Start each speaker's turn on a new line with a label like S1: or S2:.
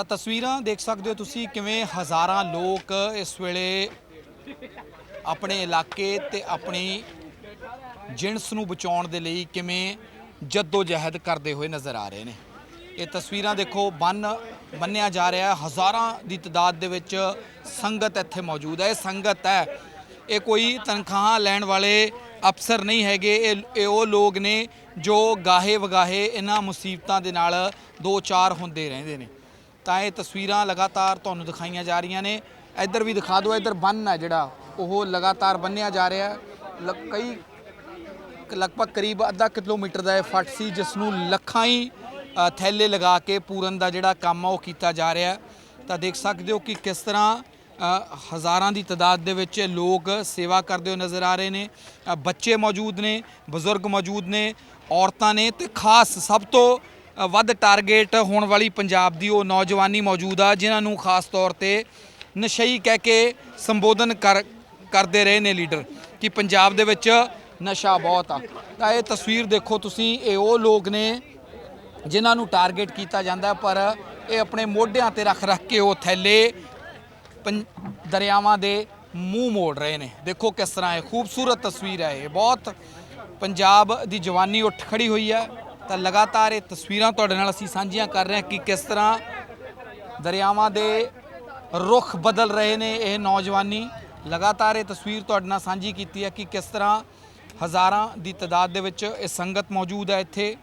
S1: ਤਾਂ ਤਸਵੀਰਾਂ ਦੇਖ ਸਕਦੇ ਹੋ ਤੁਸੀਂ ਕਿਵੇਂ ਹਜ਼ਾਰਾਂ ਲੋਕ ਇਸ ਵੇਲੇ ਆਪਣੇ ਇਲਾਕੇ ਤੇ ਆਪਣੀ ਜਿਣਸ ਨੂੰ ਬਚਾਉਣ ਦੇ ਲਈ ਕਿਵੇਂ ਜੱਦੋ ਜਹਿਦ ਕਰਦੇ ਹੋਏ ਨਜ਼ਰ ਆ ਰਹੇ ਨੇ। ਇਹ ਤਸਵੀਰਾਂ ਦੇਖੋ, ਬੰਨ ਬੰਨਿਆ ਜਾ ਰਿਹਾ ਹਜ਼ਾਰਾਂ ਦੀ ਤਦਾਦ ਦੇ ਵਿੱਚ ਸੰਗਤ ਇੱਥੇ ਮੌਜੂਦ ਹੈ। ਇਹ ਸੰਗਤ ਹੈ, ਇਹ ਕੋਈ ਤਨਖਾਹਾਂ ਲੈਣ ਵਾਲੇ ਅਫਸਰ ਨਹੀਂ ਹੈਗੇ। ਇਹ ਉਹ ਲੋਕ ਨੇ ਜੋ ਗਾਹੇ ਵਗਾਹੇ ਇਹਨਾਂ ਮੁਸੀਬਤਾਂ ਦੇ ਨਾਲ ਦੋ ਚਾਰ ਹੁੰਦੇ ਰਹਿੰਦੇ ਨੇ। ਤਾਂ ਇਹ ਤਸਵੀਰਾਂ ਲਗਾਤਾਰ ਤੁਹਾਨੂੰ ਦਿਖਾਈਆਂ ਜਾ ਰਹੀਆਂ ਨੇ। ਇੱਧਰ ਵੀ ਦਿਖਾ ਦਿਓ, ਇੱਧਰ ਬੰਨ ਹੈ ਜਿਹੜਾ, ਉਹ ਲਗਾਤਾਰ ਬੰਨਿਆ ਜਾ ਰਿਹਾ ਲ- ਕਈ, ਲਗਭਗ ਕਰੀਬ ਅੱਧਾ ਕਿਲੋਮੀਟਰ ਦਾ ਇਹ ਫੱਟ ਸੀ, ਜਿਸ ਨੂੰ ਲੱਖਾਂ ਹੀ ਥੈਲੇ ਲਗਾ ਕੇ ਪੂਰਨ ਦਾ ਜਿਹੜਾ ਕੰਮ ਆ, ਉਹ ਕੀਤਾ ਜਾ ਰਿਹਾ ਤਾਂ ਦੇਖ ਸਕਦੇ ਹੋ ਕਿ ਕਿਸ ਤਰ੍ਹਾਂ ਹਜ਼ਾਰਾਂ ਦੀ ਤਾਦਾਦ ਦੇ ਵਿੱਚ ਲੋਕ ਸੇਵਾ ਕਰਦੇ ਹੋਏ ਨਜ਼ਰ ਆ ਰਹੇ ਨੇ। ਬੱਚੇ ਮੌਜੂਦ ਨੇ, ਬਜ਼ੁਰਗ ਮੌਜੂਦ ਨੇ, ਔਰਤਾਂ ਨੇ ਤੇ ਖਾਸ ਸਭ ਤੋਂ ਵੱਧ ਟਾਰਗੇਟ ਹੋਣ ਵਾਲੀ ਪੰਜਾਬ ਦੀ ਉਹ ਨੌਜਵਾਨੀ ਮੌਜੂਦ ਆ, ਜਿਨ੍ਹਾਂ ਨੂੰ ਖਾਸ ਤੌਰ ਤੇ ਨਸ਼ਈ ਕਹਿ ਕੇ ਸੰਬੋਧਨ ਕਰ, ਕਰਦੇ ਰਹੇ ਨੇ ਲੀਡਰ ਕਿ ਪੰਜਾਬ ਦੇ ਵਿੱਚ ਨਸ਼ਾ ਬਹੁਤ ਆ। ਤਾਂ ਇਹ ਤਸਵੀਰ ਦੇਖੋ ਤੁਸੀਂ, ਇਹ ਉਹ ਲੋਕ ਨੇ ਜਿਨ੍ਹਾਂ ਨੂੰ ਟਾਰਗੇਟ ਕੀਤਾ ਜਾਂਦਾ, ਪਰ ਇਹ ਆਪਣੇ ਮੋਢਿਆਂ ਤੇ ਰੱਖ ਰੱਖ ਕੇ ਉਹ ਥੈਲੇ ਪੰ- ਦਰਿਆਵਾਂ ਦੇ ਮੂੰਹ ਮੋੜ ਰਹੇ ਨੇ। ਦੇਖੋ ਕਿਸ ਤਰ੍ਹਾਂ ਇਹ ਖੂਬਸੂਰਤ ਤਸਵੀਰ ਹੈ ਇਹ। ਬਹੁਤ ਪੰਜਾਬ ਦੀ ਜਵਾਨੀ ਉੱਠ ਖੜੀ ਹੋਈ ਹੈ। ਤਾਂ ਲਗਾਤਾਰ ਇਹ ਤਸਵੀਰਾਂ ਤੁਹਾਡੇ ਨਾਲ ਅਸੀਂ ਸਾਂਝੀਆਂ ਕਰ ਰਹੇ ਹਾਂ ਕਿ ਕਿਸ ਤਰ੍ਹਾਂ ਦਰਿਆਵਾਂ ਦੇ ਰੁੱਖ ਬਦਲ ਰਹੇ ਨੇ ਇਹ ਨੌਜਵਾਨੀ। ਲਗਾਤਾਰ ਇਹ ਤਸਵੀਰ ਤੁਹਾਡੇ ਨਾਲ ਸਾਂਝੀ ਕੀਤੀ ਹੈ ਕਿ ਕਿਸ ਤਰ੍ਹਾਂ ਹਜ਼ਾਰਾਂ ਦੀ ਤਾਦਾਦ ਦੇ ਵਿੱਚ ਇਹ ਸੰਗਤ ਮੌਜੂਦ ਹੈ ਇੱਥੇ।